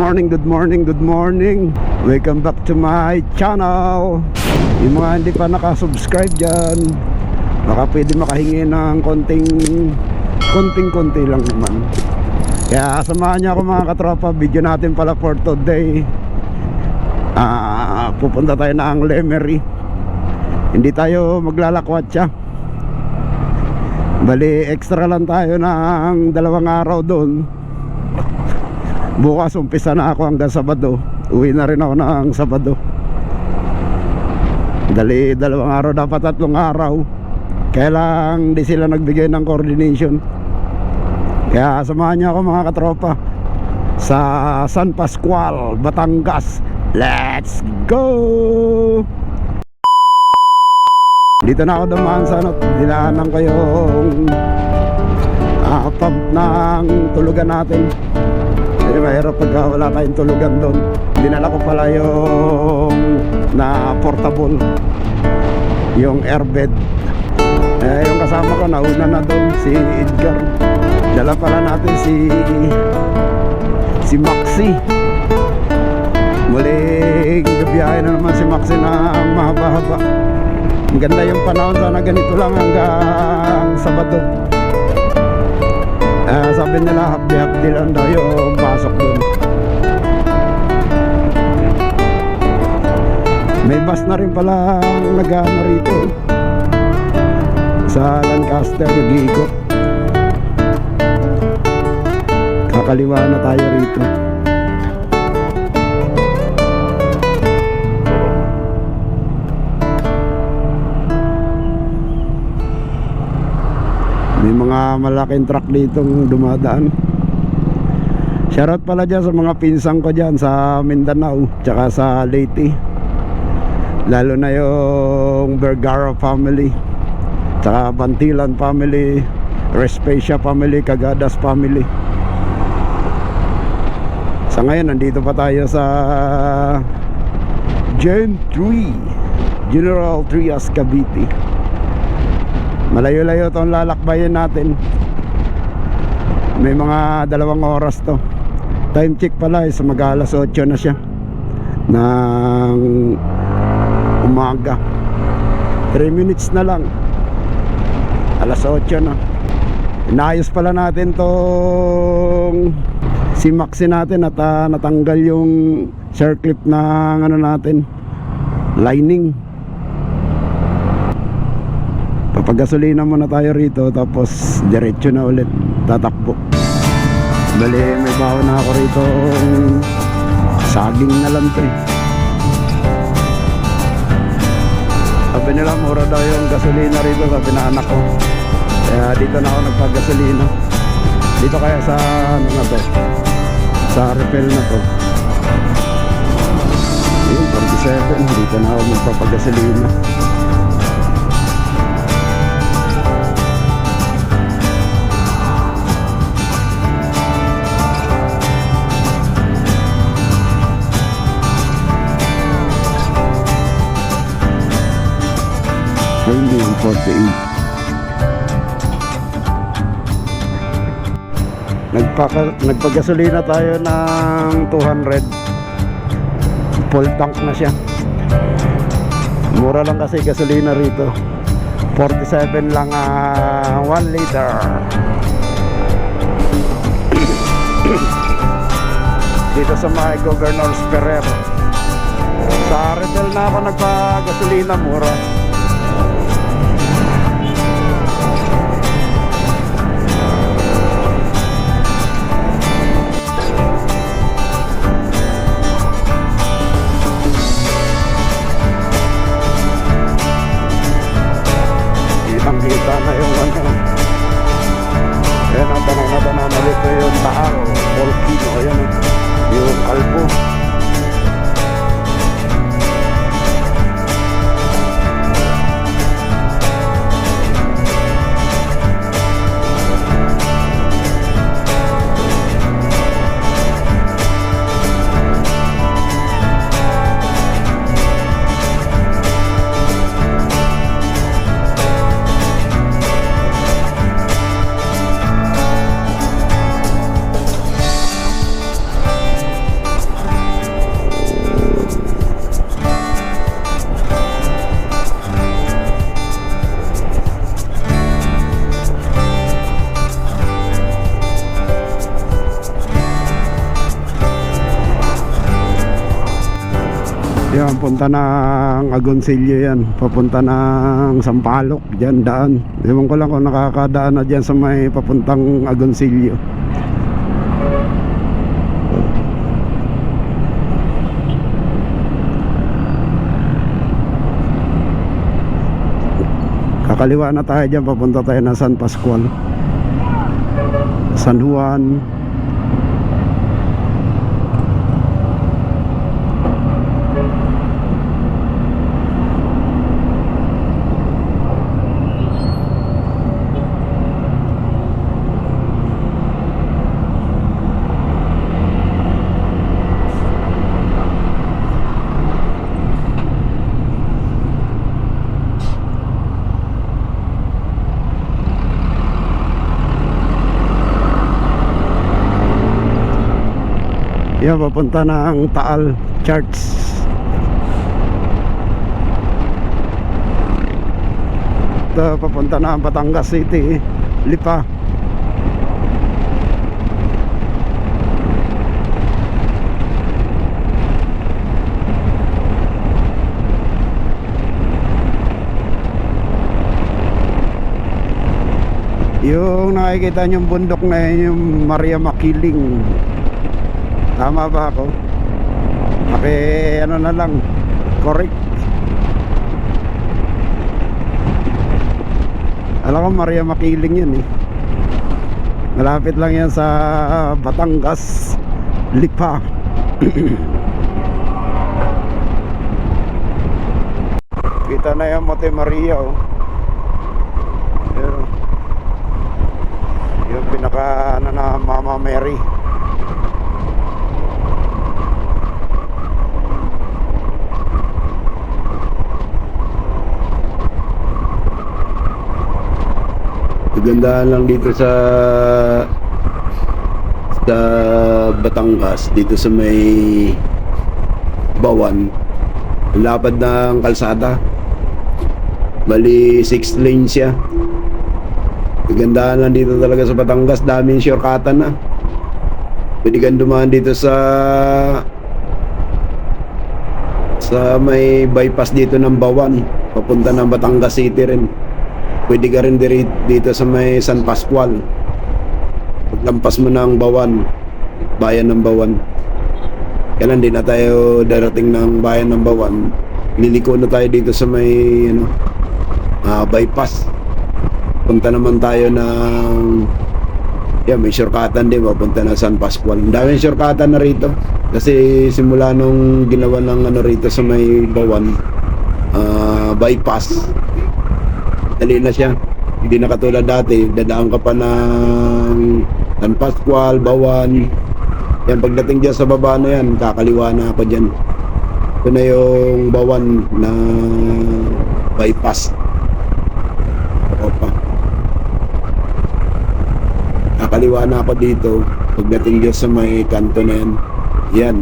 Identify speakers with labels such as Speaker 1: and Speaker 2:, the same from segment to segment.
Speaker 1: morning, good morning, good morning. Welcome back to my channel. Yung mga hindi pa nakasubscribe dyan Baka pwede makahingi ng konting Konting-konti lang naman. Kaya samahan niyo ako mga katropa. Video natin pala for today. Ah, Pupunta tayo ng Lemery. Hindi tayo maglalakwat siya Bali extra lang tayo ng dalawang araw doon Bukas umpisa na ako hanggang Sabado. Uwi na rin ako ng Sabado. Dali dalawang araw dapat tatlong araw. Kaya lang di sila nagbigay ng coordination. Kaya samahan niyo ako mga katropa Sa San Pascual, Batangas. Let's go! Dito na ako dumaan sa ano Dinaanan ko yung ah, pump ng tulugan natin kasi mahirap pagka wala tayong tulugan doon dinala ko pala yung na portable yung airbed. Eh, yung kasama ko nauna na doon si Edgar. Dala pala natin si si Maxi. Muling gabiyahe na naman si Maxi na mahaba-haba. Ang ganda yung panahon sana ganito lang hanggang Sabado. Ah, sabi nila happy-happy lang daw yung May bus na rin pala nag-ano rito. Sa Lancaster, nag-iikot. Kakaliwa na tayo rito. May mga malaking truck ditong dumadaan. Shoutout pala dyan sa mga pinsang ko dyan sa Mindanao tsaka sa Leyte. Lalo na yung Vergara family tsaka Bantilan family, Respecia family, Cagadas family. Sa ngayon, nandito pa tayo sa Gen 3 General Trias Cavite. Malayo-layo itong lalakbayin natin May mga dalawang oras to Time check pala is mag alas 8 na siya Ng umaga. 3 minutes na lang. Alas 8 na. Inayos pala natin tong Si Maxi natin at ah, natanggal yung circlip ng ano natin. Lining. Papagasolina muna tayo rito tapos diretso na ulit. Tatakbo. Bali may bawa na ako rito. Saging na lang to eh. Sabi nila mura daw yung gasolina rito sabi na anak ko. Kaya dito na ako nagpagasolina. Dito kaya sa ano na to. Sa refill na to. Yun, 47. Dito na ako magpapagasolina. Ay, hindi yung 48. Nagpaka, nagpagasolina tayo ng 200. Full tank na siya. Mura lang kasi gasolina rito. 47 lang 1 liter. Dito sa mga Governors Ferrer. Sa Redel na ako nagpagasolina mura. Yan, punta ng Agoncillo yan. Papunta ng Sampaloc, dyan daan. Ewan ko lang kung nakakadaan na dyan sa may papuntang Agoncillo. Kakaliwa na tayo dyan, papunta tayo ng San Pascual. San Juan. Yan, papunta ng Taal Church. Ito, papunta na ang Batangas City. Lipa. Yung nakikita niyong bundok na yun, yung Maria Makiling. Tama ba ako? Paki ano na lang Correct Alam ko Maria Makiling yun eh Malapit lang yan sa Batangas Lipa Kita na yung Monte Maria oh Yun. Yung pinaka ano na Mama Mary Kagandahan lang dito sa sa Batangas dito sa may Bawan. Lapad ng kalsada. Bali 6 lane siya. Kagandahan lang dito talaga sa Batangas. Daming shortcutan na. Pwede kang dumaan dito sa sa may bypass dito ng Bawan. Papunta ng Batangas City rin pwede ka rin dito sa may San Pascual. Paglampas mo ng Bawan. Bayan ng Bawan. Kailan din na tayo darating ng bayan ng Bawan liliko na tayo dito sa may ano, ah, bypass. Punta naman tayo ng yeah, may shortcutan din papunta na San Pascual. Ang daming shortcutan na rito. Kasi simula nung ginawa ng ano rito sa may Bawan ah, bypass dali na siya. Hindi na katulad dati dadaan ka pa ng San Pascual, Bawan. Yan pagdating dyan sa baba na yan kakaliwa na ako dyan. Ito na yung Bawan na bypass. Opa. Kakaliwa na ako dito pagdating dyan sa may kanto na yan. Yan.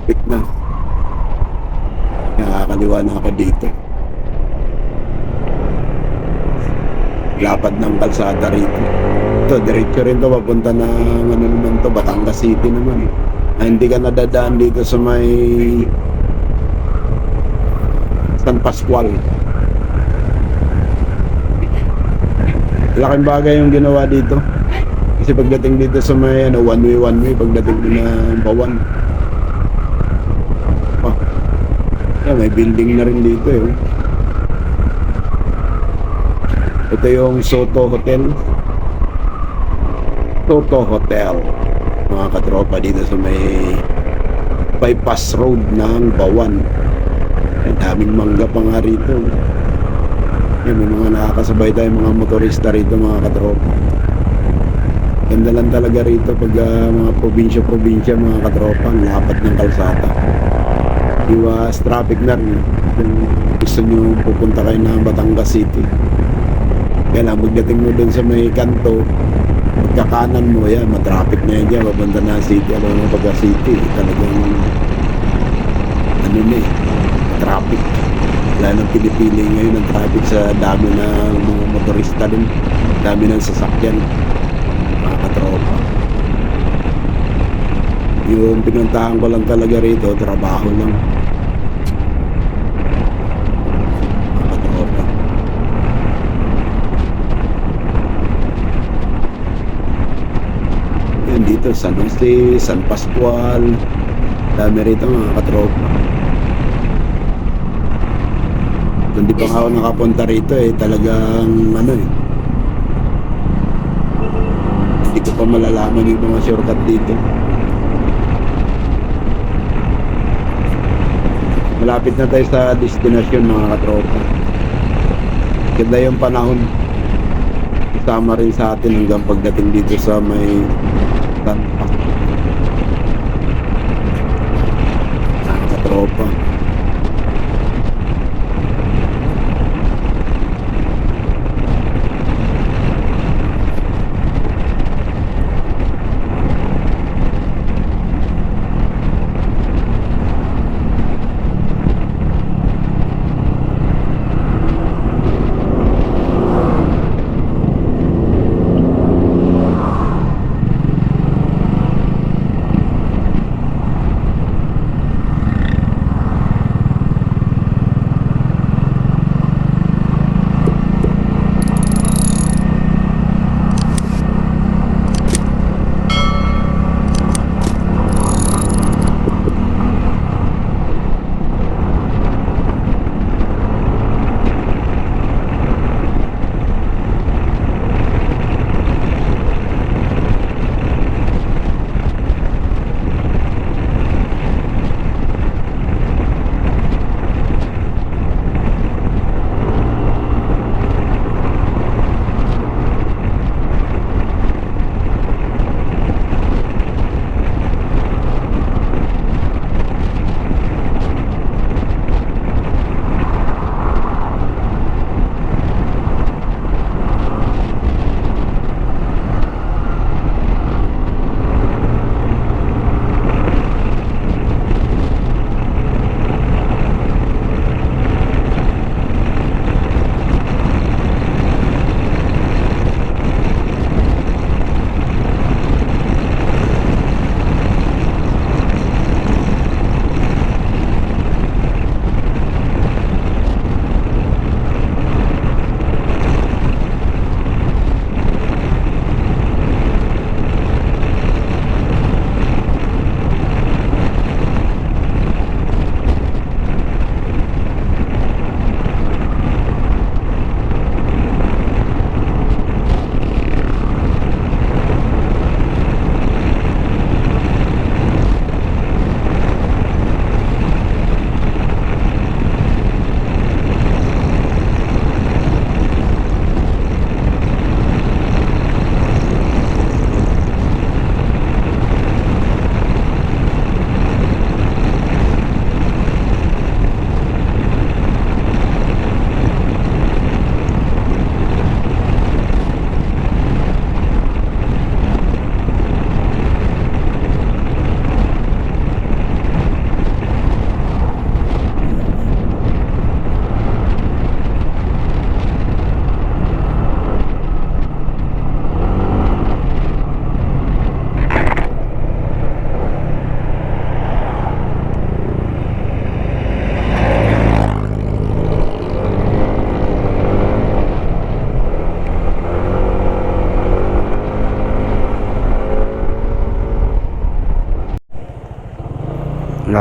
Speaker 1: Kapit na. Kakaliwa na ako dito lapad ng kalsada rito. Ito, diretso rin to, papunta na ano naman to, Batangas City naman. Na hindi ka nadadaan dito sa may San Pascual. Laking bagay yung ginawa dito. Kasi pagdating dito sa may ano, one way, one way, pagdating mo na Bawan. Oh. Yeah, may building na rin dito eh. Ito yung Soto Hotel. Soto Hotel. Mga katropa dito sa may bypass road ng Bawan. Ang daming mangga pa nga rito. Yan, may mga nakakasabay tayo mga motorista rito mga katropa. Ganda lang talaga rito pag ah, mga probinsya-probinsya mga katropa, ang lapad ng kalsada. Iwas traffic na rin. Kung gusto nyo pupunta kayo ng Batangas City. Kaya lang, pagdating mo dun sa may kanto, pagkakanan mo, yan, matraffic na yan dyan, papunta na city, alam mo pagka city, talagang, ano na eh, traffic. Wala nang ngayon ng traffic sa dami ng mga motorista din, dami ng sasakyan, mga katropa. Yung pinuntahan ko lang talaga rito, trabaho lang. Mga katropa. Yan dito, San Jose, San Pascual. Dami rito mga katropa. Kung di pa ako nakapunta rito eh, talagang ano eh. Hindi ko pa malalaman yung mga shortcut dito. Malapit na tayo sa destination mga katropa. Ganda yung panahon. Kasama rin sa atin hanggang pagdating dito sa may Ben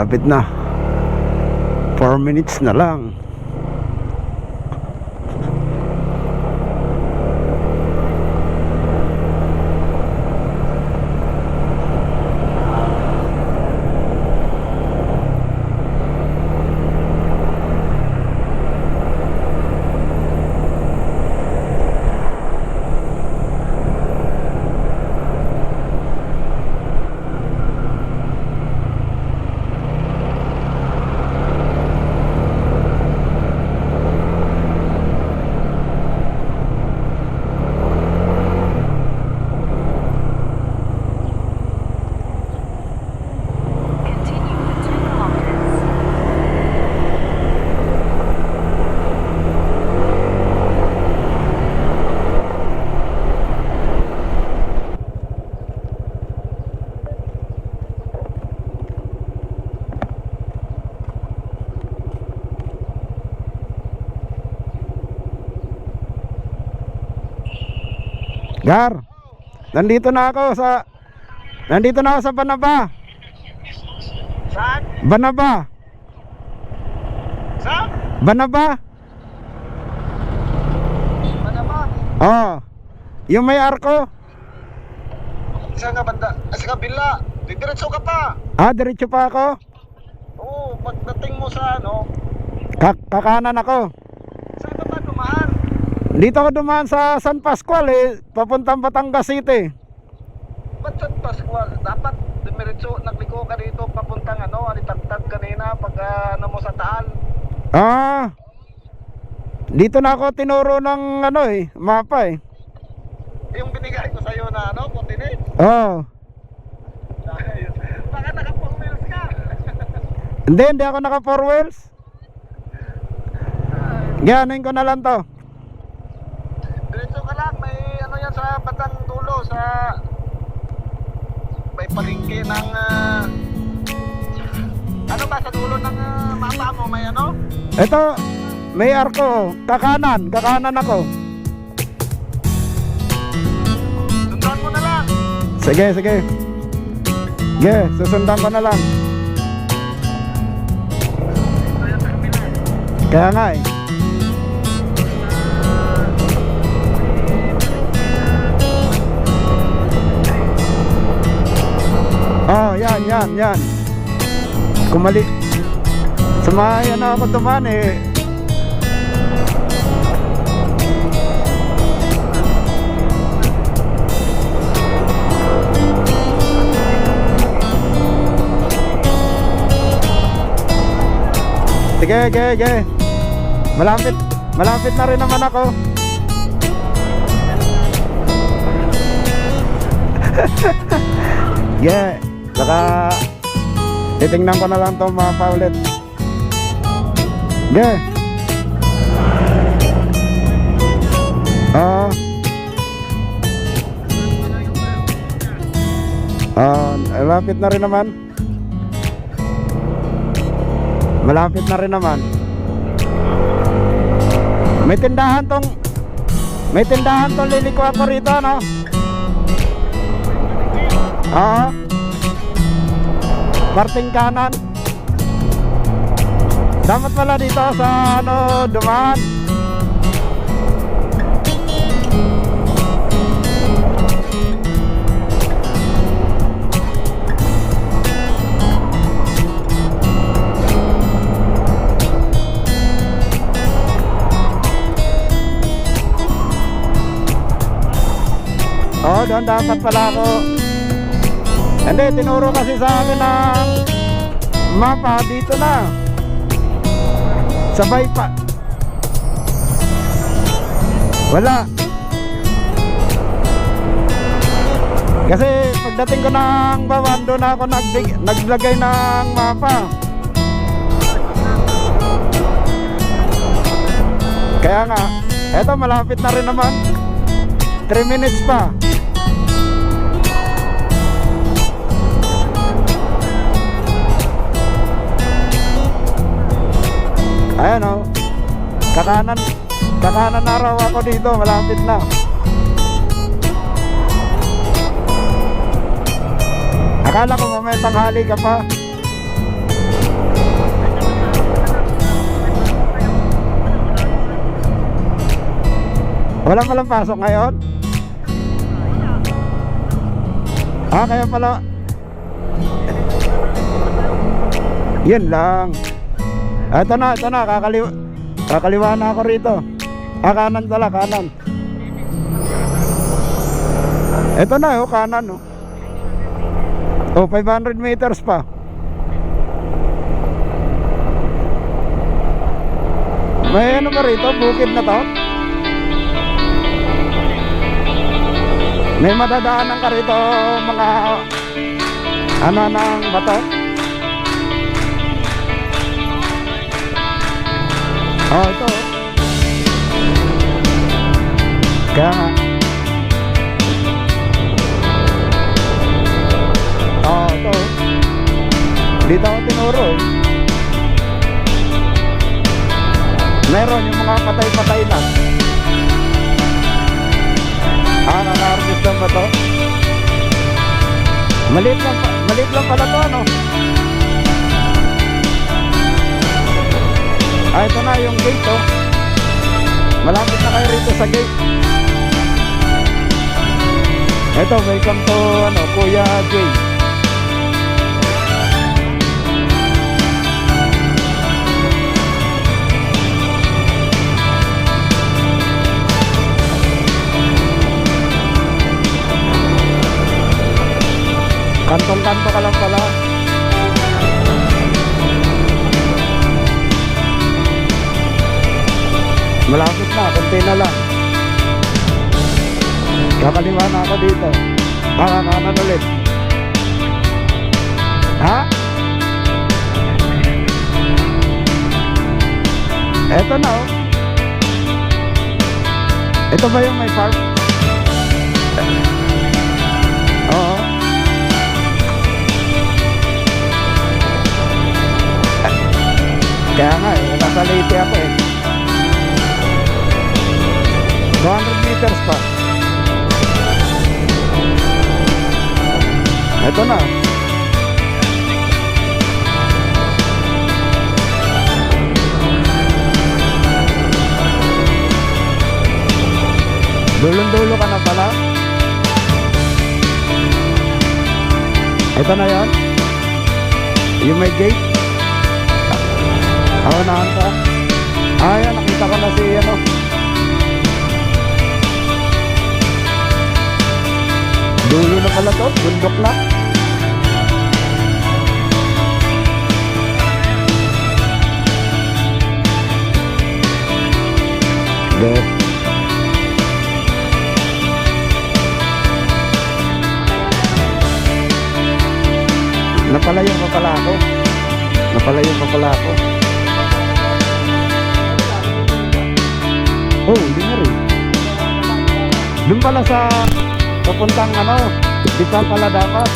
Speaker 1: Lapit na. 4 minutes na lang. Gar, nandito na ako sa... Nandito na ako sa Banaba.
Speaker 2: Saan?
Speaker 1: Banaba.
Speaker 2: Saan?
Speaker 1: Banaba.
Speaker 2: Ano ba?
Speaker 1: Oh. Yung may arko.
Speaker 2: Saan nga banda? Ah, sa kabila. Didiretso ka pa.
Speaker 1: Ah, diretso pa ako.
Speaker 2: Oo, pagdating mo sa ano,
Speaker 1: Kak- kakanan ako.
Speaker 2: saan ka ba dumaan?
Speaker 1: Dito ako dumaan sa San Pascual eh. Papuntang Batangas City.
Speaker 2: Ba't San Pascual? Dapat dumiretso, nagliko ka dito papuntang ano, alitagtag kanina pag ah, ano mo sa taal.
Speaker 1: Ah. Dito na ako tinuro ng ano eh, mapa eh.
Speaker 2: Yung binigay ko sa'yo na ano, coordinates.
Speaker 1: Oh.
Speaker 2: Ayos. Baka naka-four wheels ka.
Speaker 1: Hindi, hindi ako naka four wheels. Ganuin ko na lang to.
Speaker 2: Diretso ka lang, may ano yan sa sa may palengke ng ah, ano ba sa dulo ng ah, mapa mo may ano?
Speaker 1: Ito, may arko. Kakanan, kakanan ako.
Speaker 2: Sundan mo na lang.
Speaker 1: Sige, sige. Sige, susundan ko na lang. Kaya nga eh. Yan, yan, yan. Kumali. Sumaya na ako duman eh. Sige, sige, sige. Malapit, malapit na rin naman ako. yeah, saka titingnan ko na lang to mapa ulit. Yeah. Ah. Ah, malapit na rin naman. Malapit na rin naman. May tindahan tong May tindahan tong liliko ako rito, no? Oo. Parting kanan. Dapat pala dito sa ano, dumaan. Oo, doon dapat pala ako. Hindi, tinuro kasi sa akin ng mapa dito na. Sabay pa. Wala. Kasi pagdating ko ng bawan, doon ako nagdig, naglagay ng mapa. Kaya nga, eto malapit na rin naman. 3 minutes pa. Ayan o. Kakanan. Kakanan na raw ako dito. Malapit na. Akala ko mamaya tanghali ka pa. Wala palang pasok ngayon? Ah, kaya pala. Yun lang. Ah, Ito na, ito na, kakaliwa, kakaliwa na ako rito. Ah, kanan tala, kanan. Ito na, oh, kanan, oh. Oh, 500 meters pa. May ano ba rito? Bukid na to? May madadaanan ka rito mga ano ng bato? Oh, ito. Kaya nga. Oh, ito. Dito ako tinuro eh. Meron yung mga patay-patay na. Ah, naka-harvest lang ba to? Maliit lang, pa, maliit lang pala to, ano? Ah, ito na yung gate, oh. Malapit na kayo rito sa gate. Ito, welcome to, ano, Kuya Jay. Kantong-kanto ka lang pala. Malapit na, konti na lang. Kakaliwa na ako dito. Makakanan ulit. Ha? Eto na oh. Ito ba yung may farm? Oo. Kaya nga eh, nasa Leyte ako eh. 200 meters pa. Ito na. Dulong-dulo ka na pala. Ito na yon. Yung may gate. Ako na ka. Pala to. Bundok na. Good. Napalayo pa pala ako. Napalayo pa pala ako. Oh, hindi na rin. Doon pala sa papuntang ano, di pa pala dapat.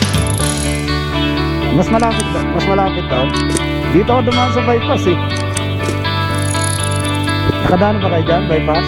Speaker 1: Mas malapit ba? Mas malapit daw. Dito ako dumaan sa bypass eh. Nakadaan ba kayo dyan, bypass?